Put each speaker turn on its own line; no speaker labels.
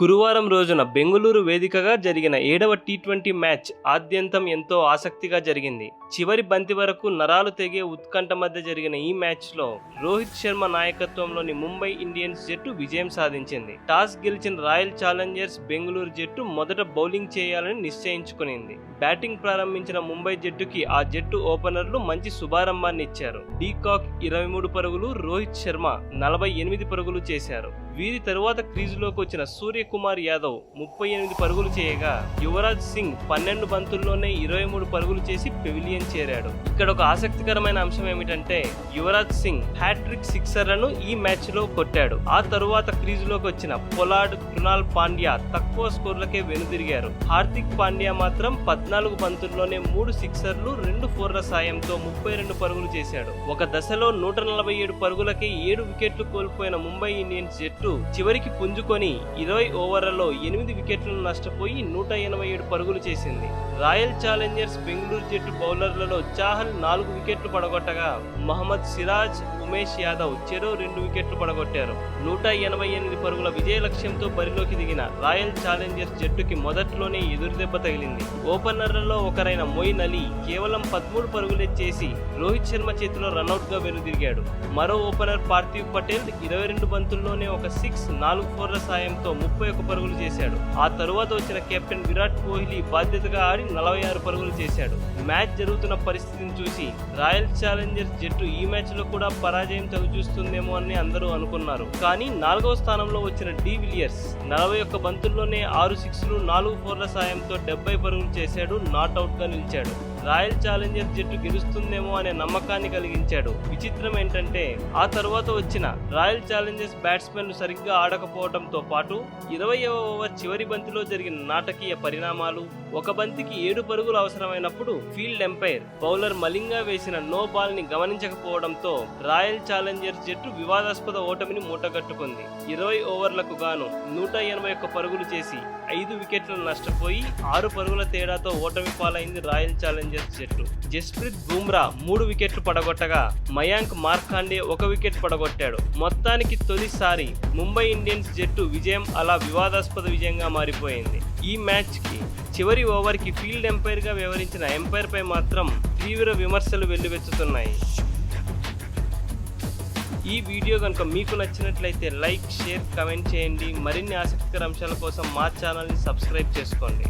గురువారం రోజున బెంగళూరు వేదికగా జరిగిన ఏడవ టీ ట్వంటీ మ్యాచ్ ఆద్యంతం ఎంతో ఆసక్తిగా జరిగింది. చివరి బంతి వరకు నరాలు తెగే ఉత్కంఠ మధ్య జరిగిన ఈ మ్యాచ్లో రోహిత్ శర్మ నాయకత్వంలోని ముంబై ఇండియన్స్ జట్టు విజయం సాధించింది. టాస్ గెలిచిన రాయల్ ఛాలెంజర్స్ బెంగళూరు జట్టు మొదట బౌలింగ్ చేయాలని నిశ్చయించుకునింది. బ్యాటింగ్ ప్రారంభించిన ముంబై జట్టుకి ఆ జట్టు ఓపెనర్లు మంచి శుభారంభాన్ని ఇచ్చారు. డీకాక్ ఇరవై మూడు పరుగులు రోహిత్ శర్మ నలభై ఎనిమిది పరుగులు చేశారు. వీరి తరువాత క్రీజులోకి వచ్చిన సూర్య కుమార్ యాదవ్ ముప్పై ఎనిమిది పరుగులు చేయగా యువరాజ్ సింగ్ పన్నెండు బంతుల్లోనే ఇరవై మూడు పరుగులు చేసి పెవిలియన్ చేరాడు. ఇక్కడ ఒక ఆసక్తికరమైన అంశం ఏమిటంటే యువరాజ్ సింగ్ హ్యాట్రిక్ సిక్సర్లను ఈ మ్యాచ్లో కొట్టాడు. ఆ తరువాత క్రీజులోకి వచ్చిన పొలాడ్ కృణాల్ పాండ్యా తక్కువ స్కోర్లకే వెనుదిరిగారు. హార్దిక్ పాండ్యా మాత్రం పద్నాలుగు బంతుల్లోనే మూడు సిక్సర్లు రెండు ఫోర్ల సాయంతో ముప్పై రెండు పరుగులు చేశాడు. ఒక దశలో నూట నలభై ఏడు పరుగులకే ఏడు వికెట్లు కోల్పోయిన ముంబై ఇండియన్స్ జట్టు చివరికి పుంజుకొని ఇరవై ఓవర్లలో ఎనిమిది వికెట్లను నష్టపోయి నూట ఎనభై ఏడు పరుగులు చేసింది. రాయల్ ఛాలెంజర్స్ బెంగళూరు జట్టు బౌలర్లలో చాహల్ నాలుగు వికెట్లు పడగొట్టగా మహమ్మద్ సిరాజ్ ఉమేష్ యాదవ్ చెరో రెండు వికెట్లు పడగొట్టారు. నూట ఎనభై ఎనిమిది పరుగుల విజయ లక్ష్యంతో బరిలోకి దిగిన రాయల్ ఛాలెంజర్స్ జట్టుకి మొదట్లోనే ఎదురుదెబ్బ తగిలింది. ఓపెనర్లలో ఒకరైన మొయిన్ అలీ కేవలం పదమూడు పరుగులే చేసి రోహిత్ శర్మ చేతిలో రన్అట్గా వెనుదిరిగాడు. మరో ఓపెనర్ పార్థివ్ పటేల్ ఇరవై రెండు బంతుల్లోనే ఒక సిక్స్ నాలుగు ఫోర్ల సాయంతో ముప్పై ఒక్క పరుగులు చేశాడు. ఆ తరువాత వచ్చిన కెప్టెన్ విరాట్ కోహ్లీ బాధ్యతగా ఆడి నలభై ఆరు పరుగులు చేశాడు. మ్యాచ్ జరుగుతున్న పరిస్థితిని చూసి రాయల్ ఛాలెంజర్స్ జట్టు ఈ మ్యాచ్లో కూడా పరా పరాజయం చవిచూస్తుందేమో అని అందరూ అనుకున్నారు. కానీ నాలుగవ స్థానంలో వచ్చిన డి విలియర్స్ నలభై ఒక్క బంతుల్లోనే ఆరు సిక్స్లు నాలుగు ఫోర్ల సాయంతో డెబ్బై పరుగులు చేశాడు నాట్అవుట్గా నిలిచాడు. రాయల్ ఛాలెంజర్ జట్టు గెలుస్తుందేమో అనే నమ్మకాన్ని కలిగించాడు. విచిత్రం ఏంటంటే ఆ తరువాత వచ్చిన రాయల్ ఛాలెంజర్స్ బ్యాట్స్మెన్లు సరిగ్గా ఆడకపోవడంతో పాటు ఇరవైవ ఓవర్ చివరి బంతిలో జరిగిన నాటకీయ పరిణామాలు ఒక బంతికి ఏడు పరుగులు అవసరమైనప్పుడు ఫీల్డ్ ఎంపైర్ బౌలర్ మలింగా వేసిన నో బాల్ని గమనించకపోవడంతో రాయల్ ఛాలెంజర్స్ జట్టు వివాదాస్పద ఓటమిని మూటగట్టుకుంది. ఇరవై ఓవర్లకు గాను నూట ఎనభై ఒక్క పరుగులు చేసి ఐదు వికెట్లను నష్టపోయి ఆరు పరుగుల తేడాతో ఓటమి పాలైంది రాయల్ ఛాలెంజర్స్ జట్టు. జస్ప్రీత్ బూమ్రా మూడు వికెట్లు పడగొట్టగా మయాంక్ మార్కాండే ఒక వికెట్ పడగొట్టాడు. మొత్తానికి తొలిసారి ముంబై ఇండియన్స్ జట్టు విజయం అలా వివాదాస్పద విజయంగా మారిపోయింది. ఈ మ్యాచ్కి చివరి ఓవర్కి ఫీల్డ్ ఎంపైర్గా వ్యవహరించిన ఎంపైర్పై మాత్రం తీవ్ర విమర్శలు వెల్లువెత్తుతున్నాయి. ఈ వీడియో కనుక మీకు నచ్చినట్లయితే లైక్ షేర్ కమెంట్ చేయండి. మరిన్ని ఆసక్తికర అంశాల కోసం మా ఛానల్ని సబ్స్క్రైబ్ చేసుకోండి.